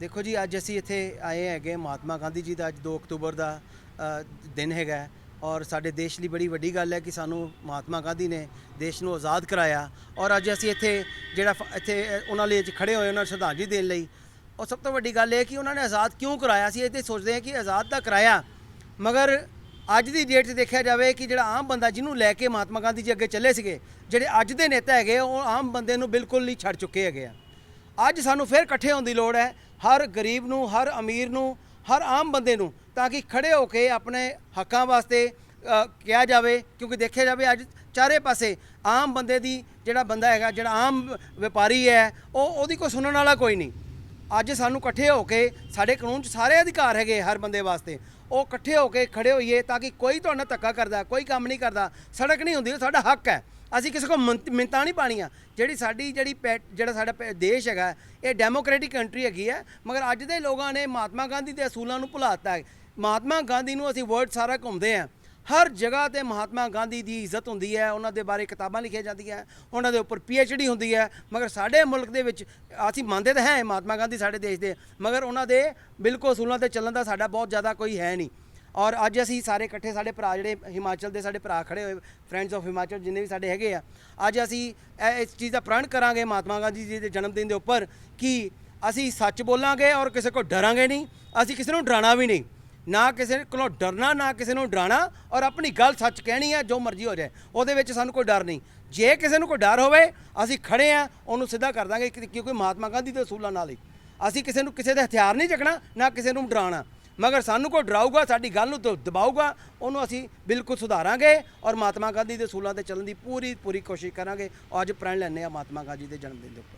ਦੇਖੋ ਜੀ, ਅੱਜ ਅਸੀਂ ਇੱਥੇ ਆਏ ਹੈਗੇ ਮਹਾਤਮਾ ਗਾਂਧੀ ਜੀ ਦਾ, ਅੱਜ 2 ਅਕਤੂਬਰ ਦਾ ਦਿਨ ਹੈਗਾ ਔਰ ਸਾਡੇ ਦੇਸ਼ ਲਈ ਬੜੀ ਵੱਡੀ ਗੱਲ ਹੈ ਕਿ ਸਾਨੂੰ ਮਹਾਤਮਾ ਗਾਂਧੀ ਨੇ ਦੇਸ਼ ਨੂੰ ਆਜ਼ਾਦ ਕਰਾਇਆ। ਔਰ ਅੱਜ ਅਸੀਂ ਇੱਥੇ ਜਿਹੜਾ ਇੱਥੇ ਉਹਨਾਂ ਲਈ ਅੱਜ ਖੜੇ ਹੋਏ, ਉਹਨਾਂ ਨੂੰ ਸ਼ਰਧਾਂਜਲੀ ਦੇਣ ਲਈ। ਔਰ ਸਭ ਤੋਂ ਵੱਡੀ ਗੱਲ ਇਹ ਕਿ ਉਹਨਾਂ ਨੇ ਆਜ਼ਾਦ ਕਿਉਂ ਕਰਾਇਆ ਸੀ, ਇਹ ਤੇ ਸੋਚਦੇ ਹਾਂ ਕਿ ਆਜ਼ਾਦ ਤਾਂ ਕਰਾਇਆ। ਮਗਰ ਅੱਜ ਦੀ ਡੇਟ 'ਚ ਦੇਖਿਆ ਜਾਵੇ ਕਿ ਜਿਹੜਾ ਆਮ ਬੰਦਾ ਜਿਹਨੂੰ ਲੈ ਕੇ ਮਹਾਤਮਾ ਗਾਂਧੀ ਜੀ ਅੱਗੇ ਚੱਲੇ ਸੀਗੇ, ਜਿਹੜੇ ਅੱਜ ਦੇ ਨੇਤਾ ਹੈਗੇ ਉਹ ਆਮ ਬੰਦੇ ਨੂੰ ਬਿਲਕੁਲ ਹੀ ਛੱਡ ਚੁੱਕੇ ਹੈਗੇ ਆ। ਅੱਜ ਸਾਨੂੰ ਫਿਰ ਇਕੱਠੇ ਹੋਣ ਦੀ ਲੋੜ ਹੈ। ਹਰ ਗਰੀਬ ਨੂੰ, ਹਰ ਅਮੀਰ ਨੂੰ, ਹਰ ਆਮ ਬੰਦੇ ਨੂੰ ਤਾਂ ਕਿ ਖੜੇ ਹੋ ਕੇ ਆਪਣੇ ਹੱਕਾਂ ਵਾਸਤੇ ਕਿਹਾ ਜਾਵੇ, ਕਿਉਂਕਿ ਦੇਖਿਆ ਜਾਵੇ ਅੱਜ ਚਾਰੇ ਪਾਸੇ ਆਮ ਬੰਦੇ ਦੀ ਜਿਹੜਾ ਬੰਦਾ ਹੈਗਾ, ਜਿਹੜਾ ਆਮ ਵਪਾਰੀ ਹੈ, ਉਹ ਉਹਦੀ ਕੋਈ ਸੁਣਨ ਵਾਲਾ ਕੋਈ ਨਹੀਂ। ਅੱਜ ਸਾਨੂੰ ਇਕੱਠੇ ਹੋ ਕੇ ਸਾਡੇ ਕਾਨੂੰਨ 'ਚ ਸਾਰੇ ਅਧਿਕਾਰ ਹੈਗੇ ਹਰ ਬੰਦੇ ਵਾਸਤੇ। ਉਹ ਇਕੱਠੇ ਹੋ ਕੇ ਖੜੇ ਹੋਈਏ ਤਾਂ ਕਿ ਕੋਈ ਤੁਹਾਡਾ ਧੱਕਾ ਕਰਦਾ, ਕੋਈ ਕੰਮ ਨਹੀਂ ਕਰਦਾ, ਸੜਕ ਨਹੀਂ ਹੁੰਦੀ, ਉਹ ਸਾਡਾ ਹੱਕ ਹੈ। ਅਸੀਂ ਕਿਸੇ ਕੋਲ ਮੰਤ- ਮਿੰਨਤਾਂ ਨਹੀਂ ਪਾਣੀਆਂ ਜਿਹੜੀ ਸਾਡੀ ਜਿਹੜੀ ਪੈ- ਜਿਹੜਾ ਸਾਡਾ ਪੈ- ਦੇਸ਼ ਹੈਗਾ, ਇਹ ਡੈਮੋਕ੍ਰੈਟਿਕ ਕੰਟਰੀ ਹੈਗੀ ਹੈ। ਮਗਰ ਅੱਜ ਦੇ ਲੋਕਾਂ ਨੇ ਮਹਾਤਮਾ ਗਾਂਧੀ ਦੇ ਅਸੂਲਾਂ ਨੂੰ ਭੁਲਾਤਾ ਹੈ। ਮਹਾਤਮਾ ਗਾਂਧੀ ਨੂੰ ਅਸੀਂ ਵਰਡ ਸਾਰਾ ਘੁੰਮਦੇ ਆ ਹਰ ਜਗ੍ਹਾ ਤੇ ਮਹਾਤਮਾ ਗਾਂਧੀ ਦੀ ਇੱਜ਼ਤ ਹੁੰਦੀ ਹੈ। ਉਹਨਾਂ ਦੇ ਬਾਰੇ ਕਿਤਾਬਾਂ ਲਿਖੀਆਂ ਜਾਂਦੀਆਂ ਉਹਨਾਂ ਦੇ ਉੱਪਰ ਡੀ ਹੁੰਦੀ ਹੈ। ਮਗਰ ਸਾਡੇ ਮੁਲਕ ਦੇ ਵਿੱਚ ਅਸੀਂ ਮੰਨਦੇ ਤਾਂ ਹੈ ਮਹਾਤਮਾ ਗਾਂਧੀ ਸਾਡੇ ਦੇਸ਼ ਦੇ। ਮਗਰ ਉਹਨਾਂ ਦੇ ਬਿਲਕੁਲ ਅਸੂਲਾਂ ਤੇ ਚੱਲਣ ਦਾ ਸਾਡਾ ਬਹੁਤ ਜ਼ਿਆਦਾ ਕੋਈ ਹੈ ਨਹੀਂ। ਔਰ ਅੱਜ ਅਸੀਂ ਸਾਰੇ ਇਕੱਠੇ ਸਾਡੇ ਭਰਾ ਜਿਹੜੇ ਹਿਮਾਚਲ ਦੇ ਸਾਡੇ ਭਰਾ ਖੜੇ ਹੋਏ ਫਰੈਂਡਸ ਆਫ ਹਿਮਾਚਲ ਜਿੰਨੇ ਵੀ ਸਾਡੇ ਹੈਗੇ ਆ, ਅੱਜ ਅਸੀਂ ਇਸ ਚੀਜ਼ ਦਾ ਪ੍ਰਣ ਕਰਾਂਗੇ ਮਹਾਤਮਾ ਗਾਂਧੀ ਜੀ ਦੇ ਜਨਮ ਦਿਨ ਦੇ ਉੱਪਰ ਕਿ ਅਸੀਂ ਸੱਚ ਬੋਲਾਂਗੇ ਔਰ ਕਿਸੇ ਕੋਲ ਡਰਾਂਗੇ ਨਹੀਂ, ਅਸੀਂ ਕਿਸੇ ਨੂੰ ਡਰਾਣਾ ਵੀ ਨਹੀਂ। ਨਾ ਕਿਸੇ ਕੋਲੋਂ ਡਰਨਾ, ਨਾ ਕਿਸੇ ਨੂੰ ਡਰਾਣਾ ਔਰ ਆਪਣੀ ਗੱਲ ਸੱਚ ਕਹਿਣੀ ਹੈ ਜੋ ਮਰਜ਼ੀ ਹੋ ਜਾਏ। ਉਹਦੇ ਵਿੱਚ ਸਾਨੂੰ ਕੋਈ ਡਰ ਨਹੀਂ। ਜੇ ਕਿਸੇ ਨੂੰ ਕੋਈ ਡਰ ਹੋਵੇ, ਅਸੀਂ ਖੜੇ ਆ, ਉਹਨੂੰ ਸਿੱਧਾ ਕਰ ਦਾਂਗੇ ਕਿ- ਕਿਉਂਕਿ ਮਹਾਤਮਾ ਗਾਂਧੀ ਦੇ ਅਸੂਲਾਂ ਨਾਲ ਹੀ। ਅਸੀਂ ਕਿਸੇ ਨੂੰ ਕਿਸੇ ਦੇ ਹਥਿਆਰ ਨਹੀਂ ਚੱਕਣਾ, ਨਾ ਕਿਸੇ ਨੂੰ ਡਰਾਉਣਾ। ਮਗਰ ਸਾਨੂੰ ਕੋਈ ਡਰਾਊਗਾ, ਸਾਡੀ ਗੱਲ ਨੂੰ ਦ- ਦਬਾਊਗਾ, ਉਹਨੂੰ ਅਸੀਂ ਬਿਲਕੁਲ ਸੁਧਾਰਾਂਗੇ ਔਰ ਮਹਾਤਮਾ ਗਾਂਧੀ ਦੇ ਸੂਲਾਂ ਤੇ ਚੱਲਣ ਦੀ ਪੂਰੀ ਪੂਰੀ ਕੋਸ਼ਿਸ਼ ਕਰਾਂਗੇ। ਔਰ ਅੱਜ ਪ੍ਰਣ ਲੈਂਦੇ ਆ ਮਹਾਤਮਾ ਗਾਂਧੀ ਦੇ ਜਨਮ ਦਿਨ ਦੇ ਉੱਪਰ।